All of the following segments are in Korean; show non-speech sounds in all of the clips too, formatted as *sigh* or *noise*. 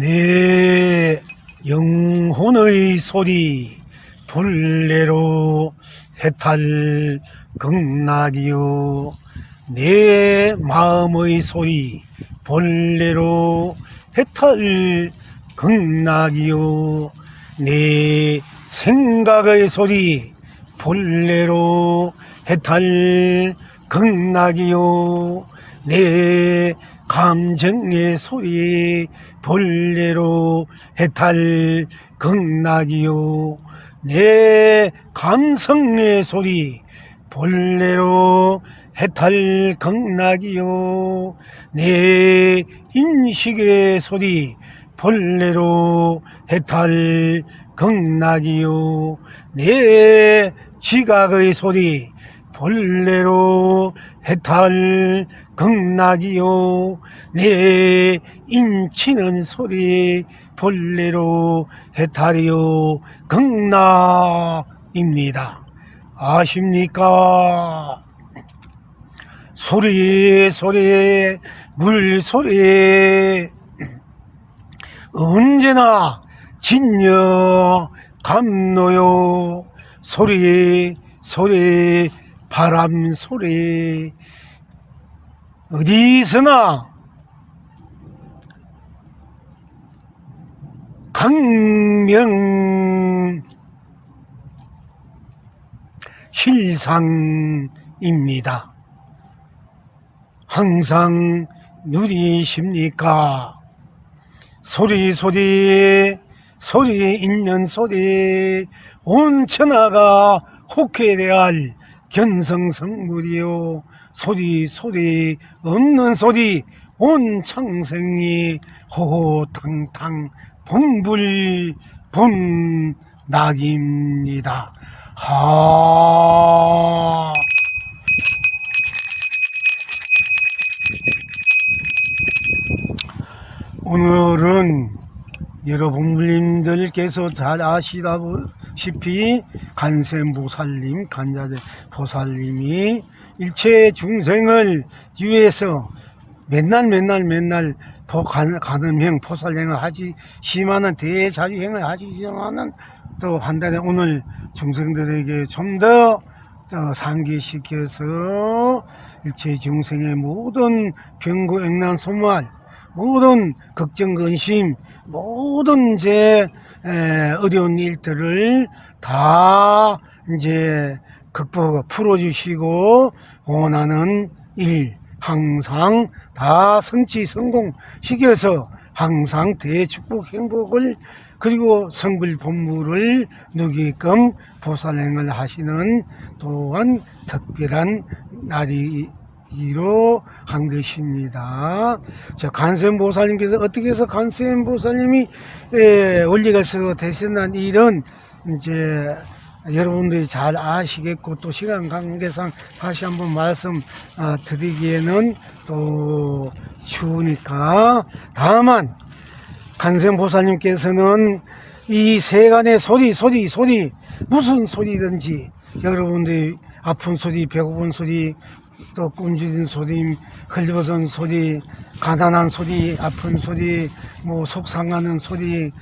내 영혼의 소리 본래로 해탈 극락이요. 내 마음의 소리 본래로 해탈 극락이요. 내 생각의 소리 본래로 해탈 극락이요. 내 감정의 소리 본래로 해탈 극락이요. 내 감성의 소리 본래로 해탈 극락이요. 내 인식의 소리 본래로 해탈 극락이요. 내 지각의 소리 본래로 해탈 극락이요. 내 인치는 소리 본래로 해탈이요. 극락입니다. 아십니까? 소리 소리 물소리. 언제나 진여 감노요. 소리 소리 바람 소리 어디서나 강명 실상입니다. 항상 누리십니까? 소리 소리 소리 있는 소리 온 천하가 혹해대할 견성성물이요 소리 소리 없는 소리 온 창생이 호호탕탕 봉불 본낙입니다. 하 오늘은 여러분들께서 잘 아시다시피 간세보살님, 간자재 보살님이 일체 중생을 위해서 맨날 맨날 맨날 간음행, 포살행을 하시지만은 대자주행을 하시지만은 또 한달에 오늘 중생들에게 좀더 상기시켜서 일체 중생의 모든 병고 액난 소말 모든 걱정 근심 모든 제 에, 어려운 일들을 다 이제 극복 풀어주시고 원하는 일 항상 다 성취 성공 시켜서 항상 대축복 행복을 그리고 성불 본무를 누기끔 보살행을 하시는 또한 특별한 날이로 한 것입니다. 자, 간센보살님께서 어떻게 해서 간센보살님이 에, 원리가서 되셨는 일은 이제 여러분들이 잘 아시겠고 또 시간 관계상 다시 한번 말씀 아, 드리기에는 또 추우니까. 다만 간생보살님께서는 이 세간의 소리 소리 소리 무슨 소리든지 여러분들이 아픈 소리 배고픈 소리 또 꾼질인 소리 흘려버선 소리 가난한 소리 아픈 소리 뭐 속상하는 소리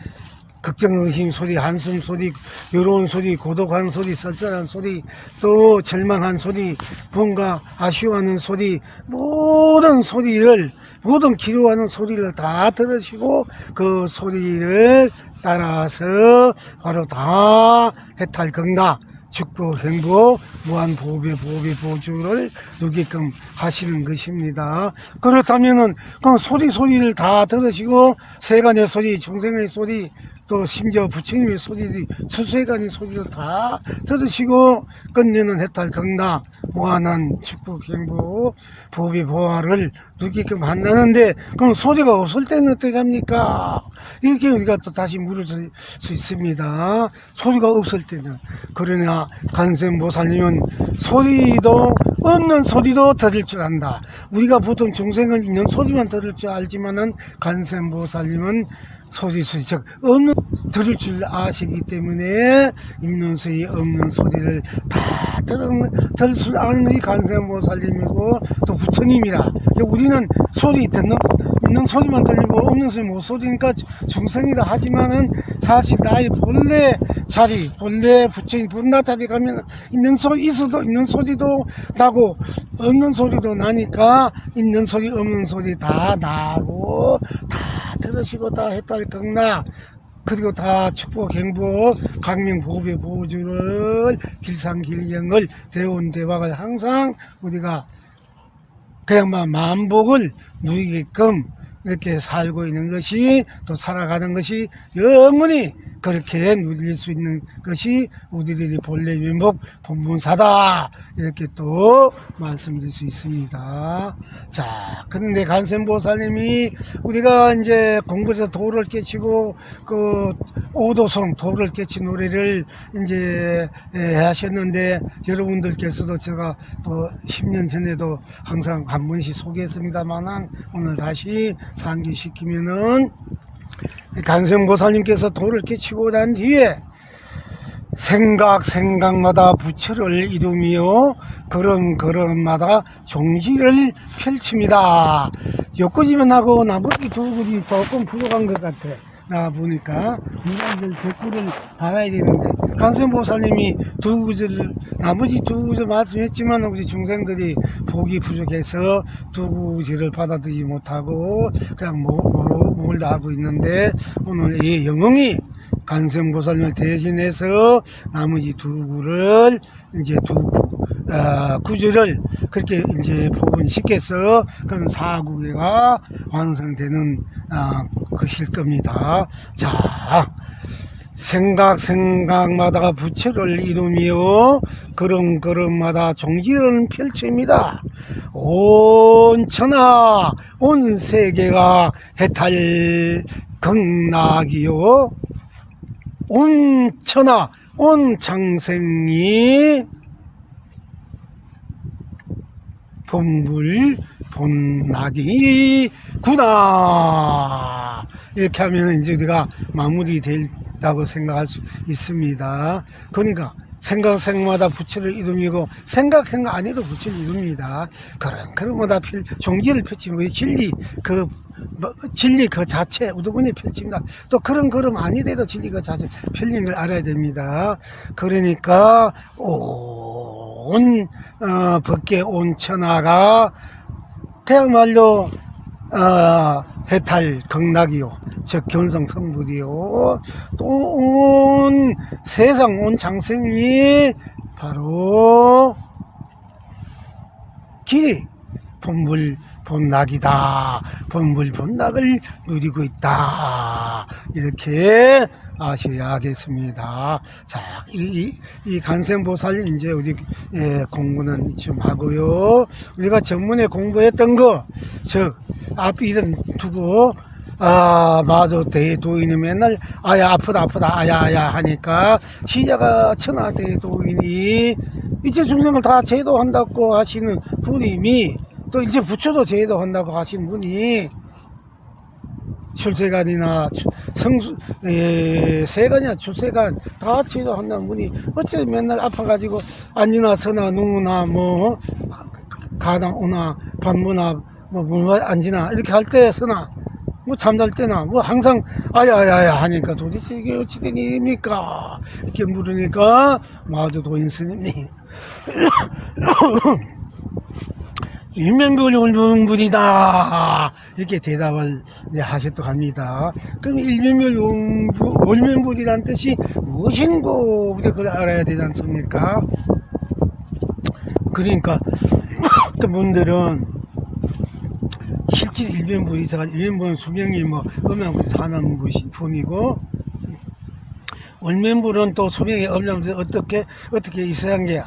걱정 의심 소리 한숨 소리 외로운 소리 고독한 소리 썰썰한 소리 또 절망한 소리 뭔가 아쉬워하는 소리 모든 소리를 모든 기도하는 소리를 다 들으시고 그 소리를 따라서 바로 다 해탈 건강 축복, 행복, 무한 보배, 보배, 보주를 누게끔 하시는 것입니다. 그렇다면은, 그 소리, 소리를 다 들으시고, 세간의 소리, 중생의 소리, 또 심지어 부처님의 소리들이, 수세간의 소리를 다 들으시고, 끝내는 해탈 건강, 축복, 행복, 보배, 보화를 누게끔 한다는데, 그럼 소리가 없을 때는 어떻게 합니까? 이렇게 우리가 또 다시 물을 수, 수 있습니다. 소리가 없을 때는. 그러나 간센보살님은 소리도 없는 소리도 들을 줄 안다. 우리가 보통 중생은 있는 소리만 들을 줄 알지만은 간센보살님은 소리 즉 없는 들을 줄 아시기 때문에 있는 소리 없는 소리를 다 들은 들을 줄 아는 이 간세모살님이고 또 부처님이라. 우리는 소리 듣는 있는 소리만 들리고 없는 소리 못 소리니까 중성이다 하지만은 사실 나의 본래 자리 본래 부처인 본나 자리 가면 있는 소리 있어도 있는 소리도 나고 없는 소리도 나니까 있는 소리 없는 소리 다 나고 다 들으시고 다 했달 극나. 그리고 다 축복, 행복, 강명, 보배, 보주를 길상길경을 대온 대박을 항상 우리가 그양만 만복을 누리게끔 이렇게 살고 있는 것이 또 살아가는 것이 영원히 그렇게 누릴 수 있는 것이 우리들이 본래 면목 본문사다 이렇게 또 말씀드릴 수 있습니다. 자, 그런데 간센보살님이 우리가 이제 공부해서 도를 깨치고 그 오도성 도를 깨친 노래를 이제 예, 하셨는데 여러분들께서도 제가 또 10년 전에도 항상 한 번씩 소개했습니다만은 오늘 다시 상기시키면은 간성보살님께서 도를 깨치고 난 뒤에 생각 생각마다 부처를 이루며 그런 걸음마다 종지를 펼칩니다. 엮어지면하고 나머지 두 글이 조금 부족한 것 같아. 나 보니까 인간들 댓글을 달아야 되는데 간선보살님이 두 구절 나머지 두 구절 말씀했지만 우리 중생들이 복이 부족해서 두 구절을 받아들이지 못하고 그냥 뭐, 뭐, 뭘 하고 있는데 오늘 이 영웅이 간성보살님을 대신해서 나머지 두 구를 이제 두 구, 아, 구절을 그렇게 이제 복원시켜서 그런 사구개가 완성되는 아, 것일 겁니다. 자, 생각 생각마다가 부처를 이루며 걸음 걸음마다 종지를 펼칩니다. 온 천하 온 세계가 해탈 극락이요 온 천하 온 장생이 본불 본낙이구나 이렇게 하면 이제 우리가 마무리 된다고 생각할 수 있습니다. 그러니까 생각 생마다 부처를 이루미고 생각 생각 안 해도 부처를 이룹니다. 그런 그런마다 필 종기를 펼치면 진리 그 뭐, 진리 그 자체 우두분이 펼칩니다. 또 그런 걸음 아니래도 진리 그 자체 펼린 걸 알아야 됩니다. 그러니까 온 어, 법계 온 천하가 그야말로 어, 해탈 극락이요 즉 견성 성불이요 또 온 세상 온 장생이 바로 길이 본불 본낙이다. 본불 본낙을 누리고 있다. 이렇게 아셔야겠습니다. 자, 이, 이, 이 간생보살 이제 우리 예, 공부는 좀 하고요. 우리가 전문에 공부했던 거, 즉, 앞 이런 두고 아, 맞아. 대도인이 맨날, 아야, 아프다, 아프다, 아야, 아야 하니까, 시자가 천하 대도인이, 이제 중생을 다 제도한다고 하시는 분임이, 또 이제 부처도 제도한다고 하시는 분이, 출세관이나 추- 성수, 에, 세관이나 출세관 다 제도한다는 분이, 어째 맨날 아파가지고, 앉으나 서나 누우나 뭐, 가나 오나, 밥무나, 뭐, 뭐, 앉으나, 이렇게 할 때 서나, 뭐 잠잘 때나 뭐 항상 아야야야 하니까 도대체 이게 어찌 된 일입니까? 이렇게 물으니까 마저 도인 스님이 일면불이 울면불이다. 이렇게 대답을 하셨다고 합니다. 그럼 일면불 울면불이란 뜻이 무엇인고? 그걸 알아야 되지 않습니까? 그러니까 *laughs* 어떤 분들은 실제 일면부 이사가 일면부는 수명이 뭐 음양부 사는 분이- 분이고 월면부는 또 수명이 없냐면서 어떻게 어떻게 이서양계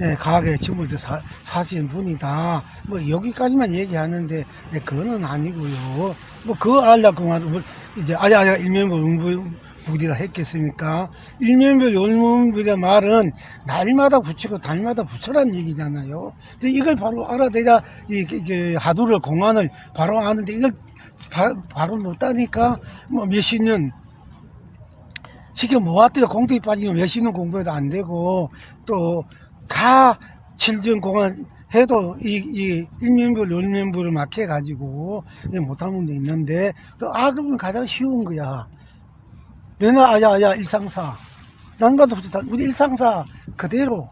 예, 가게 친구들 사, 사시는 분이다. 뭐 여기까지만 얘기하는데 예, 그거는 아니고요. 뭐 그거 알려고 말 이제 아야 아야 일면부 부리라 했겠습니까? 일면별 열면별의 말은 날마다 붙이고 달마다 붙여란 얘기잖아요. 근데 이걸 바로 알아내야 이- 이게 하두를 공안을 바로 아는데 이걸 바, 바로 못하니까 뭐 몇십 년 지금 모았더니 공덕이 빠지면 몇십 년 공부해도 안 되고 또 다 칠전 공안 해도 이, 이 일면부, 열면부를 막혀가지고 이제 못하는 분도 있는데 또 악은 가장 쉬운 거야. 면허 아야 아야 일상사. 난 봐도 다 우리 일상사 그대로.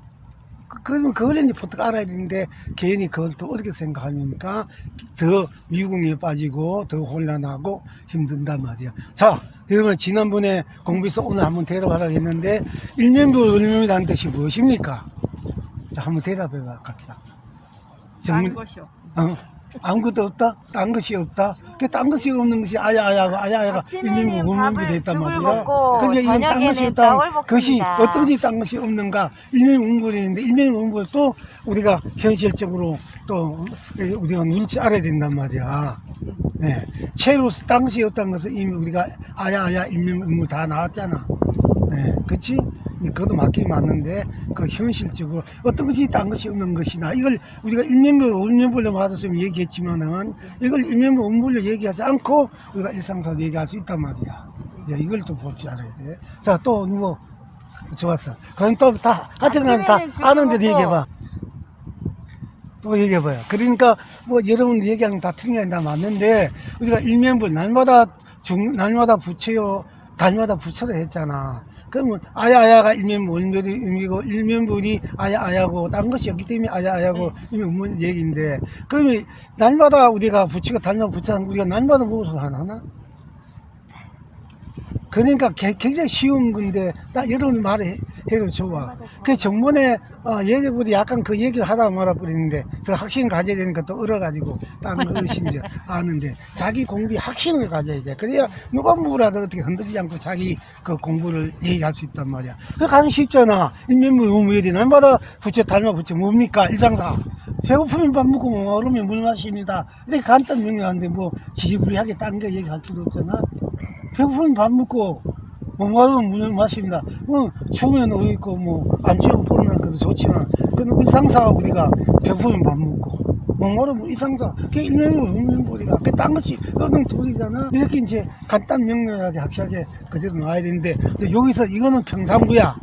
그- 그러면 그걸 이제 보통 알아야 되는데 괜히 그걸 또 어떻게 생각하니까 더 미궁에 빠지고 더 혼란하고 힘든단 말이야. 자, 그러면 지난번에 공부해서 오늘 한번 대답하라고 했는데 일면부, 열면부라는 뜻이 무엇입니까? 자, 한번 대답해봐, 각자. 딴 정문, 것이 없어. 어, 아무것도 없다? 딴 것이 없다? 그 딴 것이 없는 것이 아야아야고 아야아야가 아침에는 일면부, 원면부 밥을 됐단 죽을 말이야. 먹고 그러니까 이건 딴 것이 저녁에는 없다. 떡을 그것이 먹습니다. 어떤 것이 딴 것이 없는가? 있는데 일면부, 원면부 또 우리가 현실적으로 또 우리가 눈치 알아야 된단 말이야. 네. 채로서 딴 것이 없다는 것은 이미 우리가 아야아야 원면부 다 나왔잖아. 네, 그치? 그것도 맞긴 맞는데, 그 현실적으로 어떤 것이 딴 것이 없는 것이나, 이걸 우리가 일면별, 원면별로 맞았으면 얘기했지만은, 이걸 일면별, 원면별로 얘기하지 않고, 우리가 일상적으로 얘기할 수 있단 말이야. 이제 이걸 또볼줄 알아야 돼. 자, 또 누구? 좋았어. 그럼 또 다, 하여튼 다 아침에는 죽을 아는데도. 얘기해봐. 또 얘기해봐요. 그러니까 뭐 여러분 얘기하는 다 틀린 다 맞는데 우리가 일면불 날마다 중 날마다 부채요 달마다 부처를 했잖아. 그러면 아야아야가 일면불 원별이 의미고 일면불이 아야아야고 딴 것이 없기 때문에 아야아야고 이미 없는 얘기인데 그러면 날마다 우리가 부치고 달마다 부처는 우리가 날마다 무엇을 하나? 그러니까 개- 굉장히 쉬운 건데 딱 여러분 말에 해도 좋아. 그 정문에 어, 예전부터 약간 그 얘기를 하다 말아버리는데 그 확신 가져야 되니까 또 얼어가지고 딴 것인지 *laughs* 아는데 자기 공부에 확신을 가져야 돼. 그래야 누가 뭐라도 어떻게 흔들리지 않고 자기 그 공부를 얘기할 수 있단 말이야. 그 가장 쉽잖아. 인면무 우무일이 날마다 부처 닮아 부처 뭡니까 일상사. 배고프면 밥 먹고 뭐 얼으면 물 마십니다. 이렇게 간단 명료한데 뭐 지지부리하게 딴 거 얘기할 필요 없잖아. 배고프면 밥 먹고 목마르면 물 마십니다. 뭐 추우면 옷 입고 뭐안 추우고 보는 것도 좋지만 그건 일상사 우리가 배고프면 밥 먹고 목마르면 일상사 그게 일면으로 없는 우리가 그딴 것이 없는 둘이잖아. 이렇게 이제 간단 명료하게 확실하게 그대로 나와야 되는데 여기서 이거는 평상부야.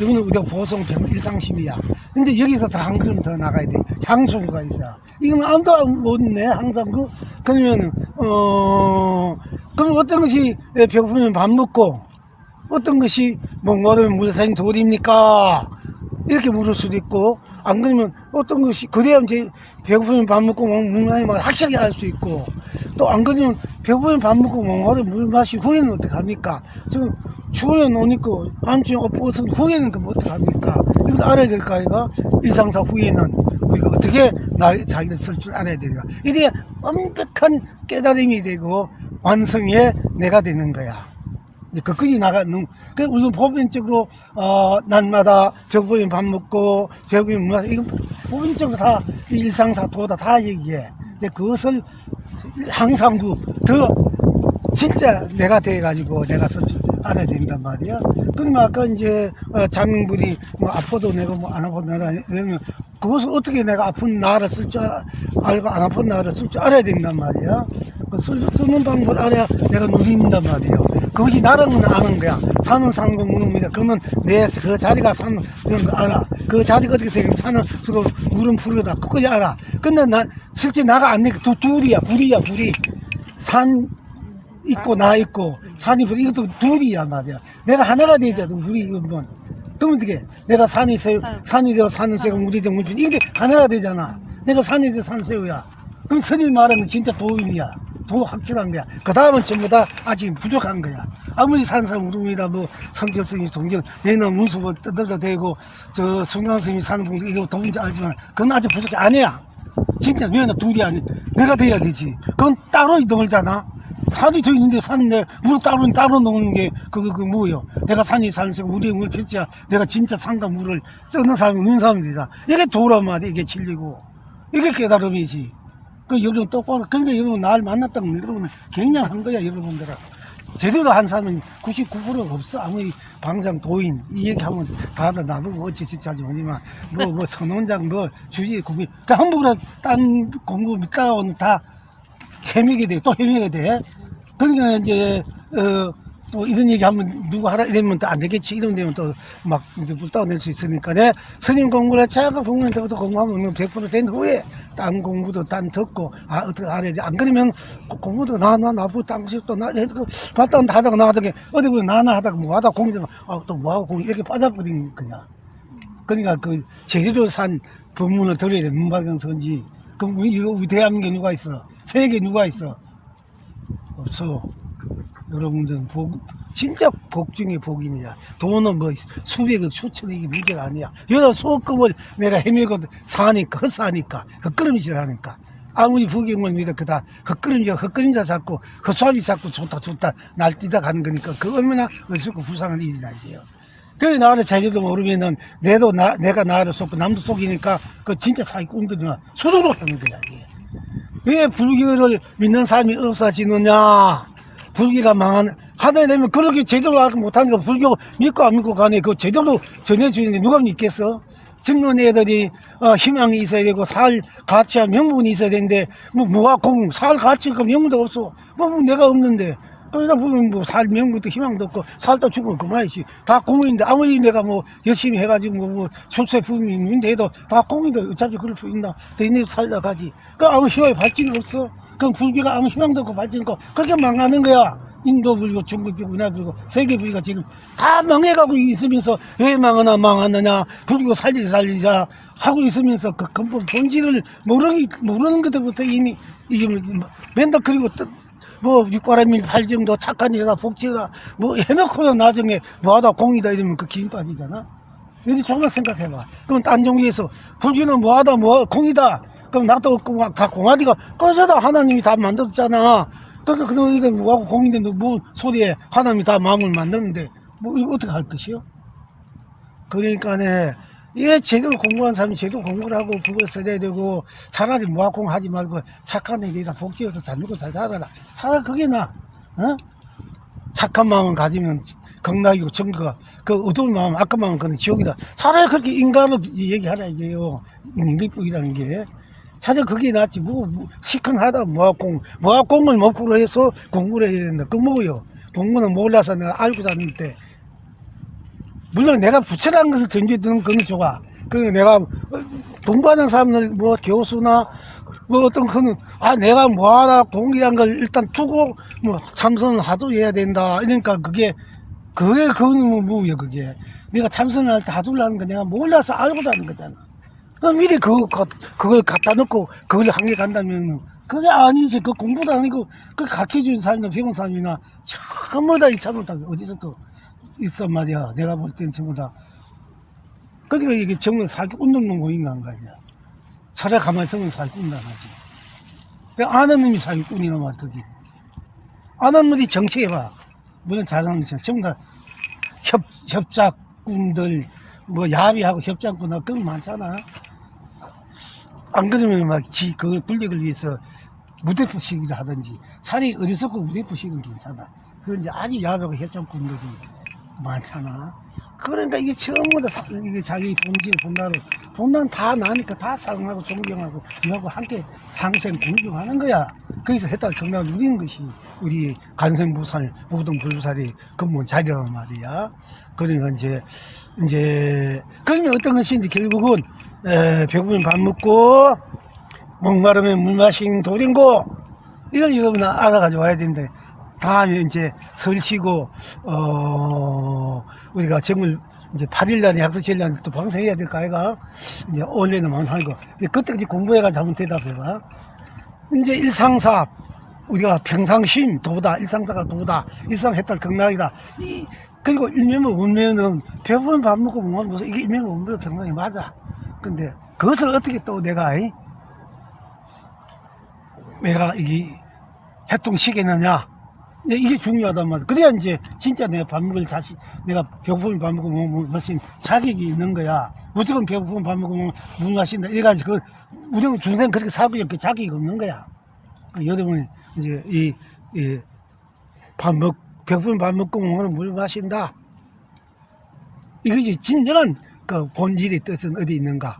이거는 우리가 보성 병 일상심이야. 근데 여기서 더 한 걸음 더 나가야 돼. 향수가 있어요. 이건 아무도 못내 항상 그 그러면 어 그럼 어떤 것이 배고프면 밥 먹고 어떤 것이 목마르면 물생 돌입니까? 이렇게 물을 수도 있고 안 그러면 어떤 것이 그래야 이제 배고프면 밥 먹고 목마르면 뭐 확실하게 알 수 있고 또 안 그러면 배고프면 밥 먹고 목마르면 물 마시 후에는 어떻게 합니까? 지금 입고 한주에 옷 벗은 후에는 그럼 어떻게 합니까? 이걸 알아야 될 거 아이가? 일상사 후에는 우리가 어떻게 나 자기를 쓸 줄 알아야 되니까 이게 완벽한 깨달음이 되고 완성의 내가 되는 거야. 끝까지 나가는, 그, 우선 보편적으로, 어, 날마다 배고프면 밥 먹고, 배고프면 뭐, 이건 보편적으로 다, 이 일상사토다 다 얘기해. 이제 그것을 항상 그, 더, 진짜 내가 돼가지고 내가 알아야 된단 말이야. 그러면 아까 이제, 어, 장명불이 뭐 아파도 내가 뭐 안 아파도 내가, 이러면 그것을 어떻게 내가 아픈 나를 쓸 줄 알고 안 아픈 나를 쓸 줄 알아야 된단 말이야. 그 쓰, 쓰는 방법 알아야 내가 누린단 말이에요. 그것이 나랑은 아는 거야. 사는 사는 거 모릅니다. 그러면 내그 자리가 사는 그런 거 알아. 그 자리가 어떻게 생겨 사는 그거 물은 풀어다. 그거지 알아. 근데 나 실제 나가 안 내니까 두, 둘이야. 둘이야. 둘이. 산 있고 나 있고 산이 있고 이것도 둘이야 말이야. 내가 하나가 되잖아. 우리 이건 그러면 어떻게? 내가 산이 새우, 산이 되어 산은 새우, 물이 되어 물이 이게 하나가 되잖아. 내가 산이 되어 산 새우야. 그럼 스님 말하면 진짜 도인이야. 도 확실한 거야. 그 다음은 전부 다 아직 부족한 거야. 아무리 산상 우rum이라 뭐 성결성이 동경, 얘는 문수고 뜯어도 되고, 저 성강스님이 사는 분도 이거 도인지 알지만, 그건 아직 부족해. 아니야. 진짜 왜나 둘이 아니 내가 돼야 되지. 그건 따로 놀잖아. 산이 저 있는데 산에 물 따로 따로 놓는 게 그거 그 뭐요? 내가 산이 산세고 우리의 물 펼치야 내가 진짜 산과 물을 쓰는 사람이 없는 사람이 되다. 이게 도란 말이야. 이게 진리고 이게 깨달음이지. 그 여러분 똑바로 그러니까 여러분 날 만났다면 여러분은 굉장한 거야 여러분들아. 제대로 한 사람은 99% 없어. 아무리 방장 도인 이 얘기하면 다들 나보고 어찌 진짜 하지 모르지만 뭐뭐 선원장 뭐 주지 국민 그 함부로 딴 공부 믿다오는 다 헤매게 돼. 또 헤매게 돼. 그러니까 이제 어 또 이런 얘기 하면 누구 하라 이러면 또 안 되겠지 이런 되면 또막 이제 불따낼 수 있으니까 내 스님 공부를 제가 공부한 때부터 공부하면 100%된 후에 딴 공부도 딴 듣고 아 어떻게 알아야지. 안 그러면 고- 공부도 나나 나부 딴 것이 또나 갔다 온다 하다가 나하다가 어디 보면 나나 하다가 뭐 하다 공부 아또 뭐하고 공부 이렇게 빠져버리는 거냐. 그러니까 그 제대로 산 법문을 들어야 돼. 문발경 선지. 그럼 이거 대한민국에 누가 있어? 세계 누가 있어? 없어 여러분들은 복 진짜 복 중에 복입니다 돈은 뭐 수백억 수천억이 문제가 아니야. 여자 소급을 내가 헤매고 사니까 헛사니까 헛걸음질 하니까. 아무리 부경을 믿어 그다 헛걸음질 헛걸음자 잡고 헛소리 잡고 좋다 좋다 날뛰다 가는 거니까 그 얼마나 어리석고 불쌍한 일이다 이제요. 그래 나를 제대로 모르면은 내도 나 내가 나를 속고 남도 속이니까 그 진짜 사기꾼들이나 스스로 하는 거야 이게. 왜 불교를 믿는 사람이 없어지느냐 불교가 망하는 하다 되면 그렇게 제대로 못하니까 불교 믿고 안 믿고 가네. 그 제대로 전해주는데 누가 믿겠어? 젊은 애들이 어, 희망이 있어야 되고 살 가치와 명분이 있어야 되는데 뭐 무화공 살 가치가 명분도 없어. 뭐, 뭐 내가 없는데. 그러다 보면 뭐 살 명분도 희망도 없고 살다 죽으면 그만이지. 다 공인데 아무리 내가 뭐 열심히 해가지고 뭐, 뭐 출세 부민인데 해도 다 공인데 어차피 그럴 수 있나? 대인에 살다 가지. 그 아무 희망의 발전이 없어 그럼 불교가 아무 희망도 없고 발전 없고 그렇게 망하는 거야. 인도 불교, 중국 불교, 우리나라 불교, 세계 불교가 지금 다 망해가고 있으면서 왜 망하나 망하느냐. 불교 살리자 살리자 하고 있으면서 그 근본 본질을 모르기, 모르는 것부터 이미 이게 뭐 맨날 그리고 또 뭐 육바람이 발정도 착한 여자 복지가 뭐 해놓고는 나중에 뭐하다 공이다 이러면 그 기인 빠지잖아. 여기 정말 생각해봐. 그럼 딴 종교에서 불교는 뭐하다 뭐 공이다 그럼 나도 없고 막다 공하디가 꺼져다 하나님이 다 만들었잖아. 그러니까 그놈 이래 뭐하고 공인데 뭐 소리에 하나님이 다 마음을 만드는데 뭐 이거 어떻게 할 것이요? 그러니까네 이게 제대로 공부한 사람이 제대로 공부를 하고 그걸 써야 되고 차라리 무학공 하지 말고 착한 애기다 복지여서 잘 먹고 잘 살아라. 차라리 그게 나 어? 착한 마음을 가지면 극락이고 정거가 그 어두운 마음 악한 마음은 그는 지옥이다. 차라리 그렇게 인간을 얘기하라 이게요. 인간뿐이라는 게 차라리 그게 낫지 뭐, 뭐 시큰하다 무학공 무학공을 목표로 해서 공부를 해야 된다 그 뭐요 공부는 몰라서 내가 알고 다니는데 물론 내가 부채라는 것을 던져드는 건 좋아. 그 내가 어, 공부하는 사람들 뭐 교수나 뭐 어떤 그는 아 내가 뭐하라 공기한 걸 일단 두고 뭐 참선을 하도 해야 된다. 이러니까 그게 그게 그건 뭐야 그게 내가 참선을 할 때 하두라는 거 내가 몰라서 알고 다는 거잖아. 미리 가- 그걸 갖다 놓고 그걸 한개 간다면 그게 아니지 그 공부도 아니고 그 가르쳐준 사람이나 배운 사람이나 전부 다 이참을 다 어디서 그 있어 말이야. 내가 볼 땐 전부 다. 그러니까 이게 정말 사기 운동만 모인가 한 거야. 차라리 가만히 있으면 사기꾼이다 하지. 그 아는 놈이 사기꾼이나 말 그게. 아는 놈이 정치해봐. 물론 잘하는 정 전부 다 협, 협작꾼들, 뭐 야비하고 협작꾼하고 그런 거 많잖아. 안 그러면 막 지, 그 권력을 위해서 무대포식이라 하든지 차라리 어리석고 무대포식은 괜찮아. 이제 아주 야비하고 협작꾼들이 많잖아. 그러니까 이게 사- 이게 자기 본질 본나로 본난 다 나니까 다 사랑하고 존경하고 이하고 함께 상생 공경하는 거야. 그래서 했다 정답을 누리는 것이 우리 간생부살 모든 불살이 근본 자리란 말이야. 그러니까 이제 이제 그러면 어떤 것인지 결국은 에, 배고프면 밥 먹고 목마르면 물 마시는 도린고 이걸 여러분 알아가지고 와야 되는데 다음에 이제 설치고 어 우리가 정말 이제 8일날에 약속일날 또 방송해야 될까 아이가? 이제 원래는 하고 그때까지 공부해가지고 한번 대답해봐. 이제 일상사 우리가 평상심 도다 일상사가 도다 일상해탈 극락이다. 이 그리고 일면은 원면은 배부른 밥 먹고 못 먹어서 이게 일면은 원면 평상이 맞아. 근데 그것을 어떻게 또 내가 이? 내가 이 해통시키느냐? 네, 이게 중요하단 말이야. 그래야 이제 진짜 내가 밥 먹을 자신, 내가 배고프면 밥 먹고 뭐, 뭐, 무슨 자격이 있는 거야. 무조건 배고프면 밥 뭐, 물 마신다. 이래가지고, 그, 우리는 중생 그렇게 살고 있는 그 자격이 없는 거야. 그 여러분, 이제 이, 이, 밥 먹, 배고프면 밥 먹고 뭐, 물 마신다. 이것이 진정한 그 본질의 뜻은 어디 있는가.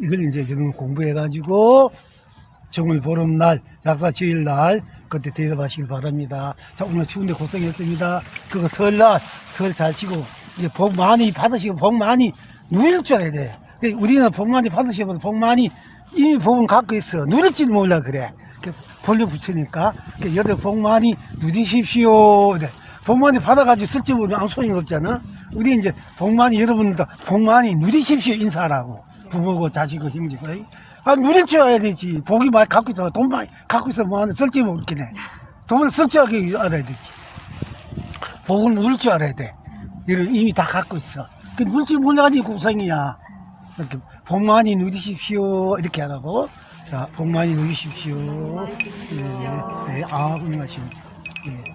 이걸 이제 지금 공부해가지고, 정월 보름날, 약사 주일날, 그때 대답하시길 바랍니다. 자, 오늘 추운데 고생했습니다. 그거 설날, 설잘 쉬고, 이제 복 많이 받으시고, 복 많이 누릴 줄 알아야 돼. 우리는 복 많이 받으시고, 복 많이 이미 복은 갖고 있어. 누릴지는 몰라, 그래. 이렇게 볼려 붙이니까. 이렇게 여덟 복 많이 누리십시오. 네. 복 많이 받아가지고 쓸지 모르면 아무 소용이 없잖아. 우리 이제 복 많이 여러분들도 복 많이 누리십시오 인사라고. 부모고 자식고 형제고. 아, 알아야 되지. 복이 많이 갖고 있어. 돈 많이 갖고 있어. 뭐 하는 쓸지 모르겠네. 돈을 쓸줄 알아야 되지. 복을 누릴 줄 알아야 돼. 이를 이미 다 갖고 있어. 그 누릴지 몰라가지고 고생이야. 이렇게 복 많이 누리십시오. 이렇게 하라고. 자, 복 많이 누리십시오. 예, 네, 아, 훌륭하시네. 예.